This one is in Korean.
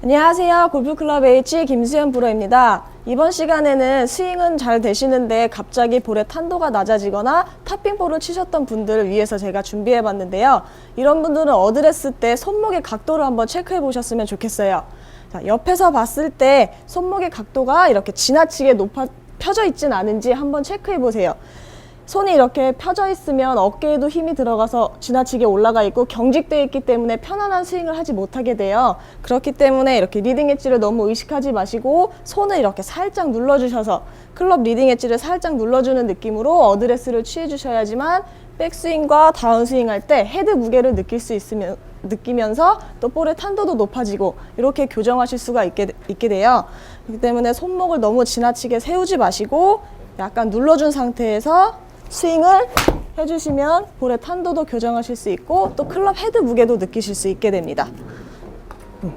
안녕하세요. 골프클럽 H 김수현 프로입니다. 이번 시간에는 스윙은 잘 되시는데 갑자기 볼의 탄도가 낮아지거나 탑핑볼을 치셨던 분들을 위해서 제가 준비해 봤는데요. 이런 분들은 어드레스 때 손목의 각도를 한번 체크해 보셨으면 좋겠어요. 자, 옆에서 봤을 때 손목의 각도가 이렇게 지나치게 높아 펴져 있진 않은지 한번 체크해 보세요. 손이 이렇게 펴져 있으면 어깨에도 힘이 들어가서 지나치게 올라가 있고 경직되어 있기 때문에 편안한 스윙을 하지 못하게 돼요. 그렇기 때문에 이렇게 리딩 엣지를 너무 의식하지 마시고 손을 이렇게 살짝 눌러주셔서 클럽 리딩 엣지를 살짝 눌러주는 느낌으로 어드레스를 취해주셔야지만 백스윙과 다운스윙 할 때 헤드 무게를 느낄 수 있으면 느끼면서 또 볼의 탄도도 높아지고 이렇게 교정하실 수가 있게, 있게 돼요. 그렇기 때문에 손목을 너무 지나치게 세우지 마시고 약간 눌러준 상태에서 스윙을 해주시면 볼의 탄도도 교정하실 수 있고 또 클럽 헤드 무게도 느끼실 수 있게 됩니다. 음.